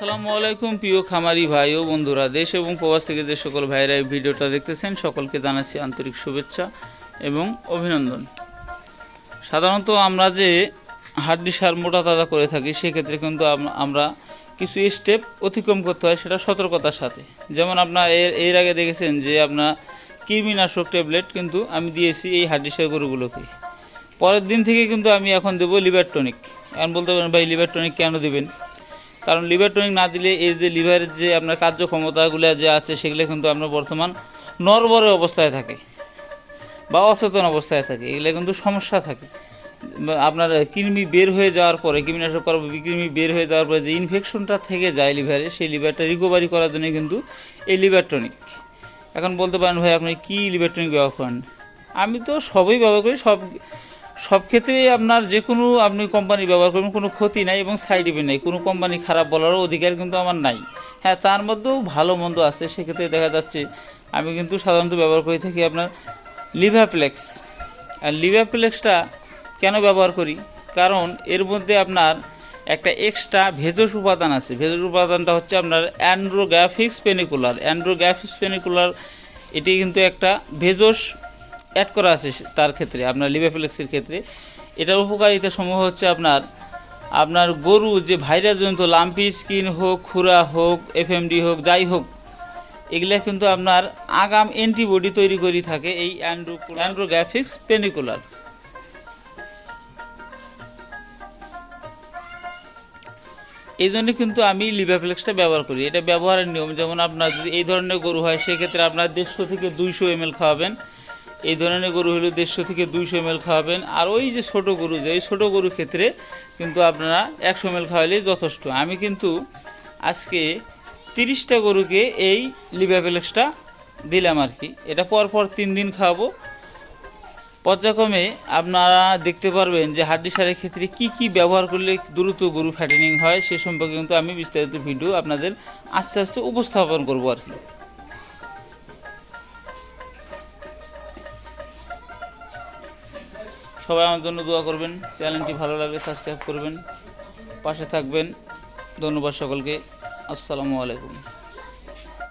আসসালামু আলাইকুম, প্রিয় খামারি ভাই ও বন্ধুরা। দেশ এবং প্রবাস থেকে যে সকল ভাইরা এই ভিডিওটা দেখতেছেন, সকলকে জানাচ্ছি আন্তরিক শুভেচ্ছা এবং অভিনন্দন। সাধারণত আমরা যে হাড্ডি সার মোটা তাজা করে থাকি, সেক্ষেত্রে কিন্তু আমরা কিছু স্টেপ অতিক্রম করতে হয়, সেটা সতর্কতার সাথে। যেমন আপনার এর এর আগে দেখেছেন যে আপনার কৃমিনাশক ট্যাবলেট কিন্তু আমি দিয়েছি এই হাড্ডি সার গরুগুলোকে। পরের দিন থেকে কিন্তু আমি এখন দেবো লিভার টনিক এখন বলতে পারেন, ভাই লিভার টনিক কেন দেবেন? কারণ লিভার টনিক না দিলে এর যে লিভারের যে আপনার কার্যক্ষমতাগুলো যে আছে সেগুলো কিন্তু আপনার বর্তমান নরবরে অবস্থায় থাকে বা অচেতন অবস্থায় থাকে, এগুলো কিন্তু সমস্যা থাকে। আপনার কৃমি বের হয়ে যাওয়ার পরে, কৃমিনাশক কৃমি বের হয়ে যাওয়ার পরে যে ইনফেকশনটা থেকে যায় লিভারে সেই লিভারটা রিকভারি করার জন্য কিন্তু এই লিভার টনিক এখন বলতে পারেন ভাই, আপনি কী লিভার টনিক ব্যবহার করেন? আমি তো সবই ব্যবহার করি, সব সব ক্ষেত্রেই আপনার যে কোনো আপনি কোম্পানি ব্যবহার করবেন, কোনো ক্ষতি নাই এবং সাইড ইফেক্ট নেই। কোনো কোম্পানি খারাপ বলারও অধিকার কিন্তু আমার নাই। হ্যাঁ তার মধ্যেও ভালো মন্দ আছে, সেক্ষেত্রে দেখা যাচ্ছে আমি কিন্তু সাধারণত ব্যবহার করে থাকি আপনার লিভারফ্লেক্স আর লিভারফ্লেক্সটা কেন ব্যবহার করি? কারণ এর মধ্যে আপনার একটা এক্সট্রা ভেজস উপাদান আছে। ভেজস উপাদানটা হচ্ছে আপনার অ্যান্ড্রোগ্রাফিক্স পেনিকুলার অ্যান্ড্রোগ্রাফিক্স পেনিকুলার এটি কিন্তু একটা ভেজস অ্যাড করা আছে তার ক্ষেত্রে, আপনার লিভারফ্লেক্সের ক্ষেত্রে। এটার উপকারিতা সমূহ হচ্ছে আপনার আপনার গরু যে ভাইরাস ভাইরাসজনিত লাম্পি, স্কিন হোক, খুরা হোক এফএমডি হোক, যাই হোক, এগুলা কিন্তু আপনার আগাম অ্যান্টিবডি তৈরি করে থাকে এই অ্যান্ড্রো অ্যান্ড্রোগ্রাফিক্স পেনিকুলার এই জন্য কিন্তু আমি লিভারফ্লেক্সটা ব্যবহার করি। এটা ব্যবহারের নিয়ম, যেমন আপনার যদি এই ধরনের গরু হয়, সেক্ষেত্রে আপনার দেড়শো থেকে দুইশো এম খাওয়াবেন। এই ধরনের গরু হলে দেড়শো থেকে দুইশো এম খাওয়াবেন। আর ওই যে ছোট গরু যে ওই ছোটো গরুর ক্ষেত্রে কিন্তু আপনারা একশো এম খাওয়ালেই যথেষ্ট। আমি কিন্তু আজকে তিরিশটা গরুকে এই লিভারফ্লেক্সটা দিলাম আর কি। এটা পরপর তিন দিন খাওয়াবো। পর্যায়ক্রমে আপনারা দেখতে পারবেন যে হাড্ডি সারের ক্ষেত্রে কি কি ব্যবহার করলে দ্রুত গরু ফ্যাটেনিং হয়, সে সম্পর্কে কিন্তু আমি বিস্তারিত ভিডিও আপনাদের আস্তে আস্তে উপস্থাপন করব আর কি। সবাই আমার জন্য দোয়া করবেন। চ্যানেলটি ভালো লাগলে সাবস্ক্রাইব করবেন। পাশে থাকবেন। ধন্যবাদ সকলকে। আসসালামু আলাইকুম।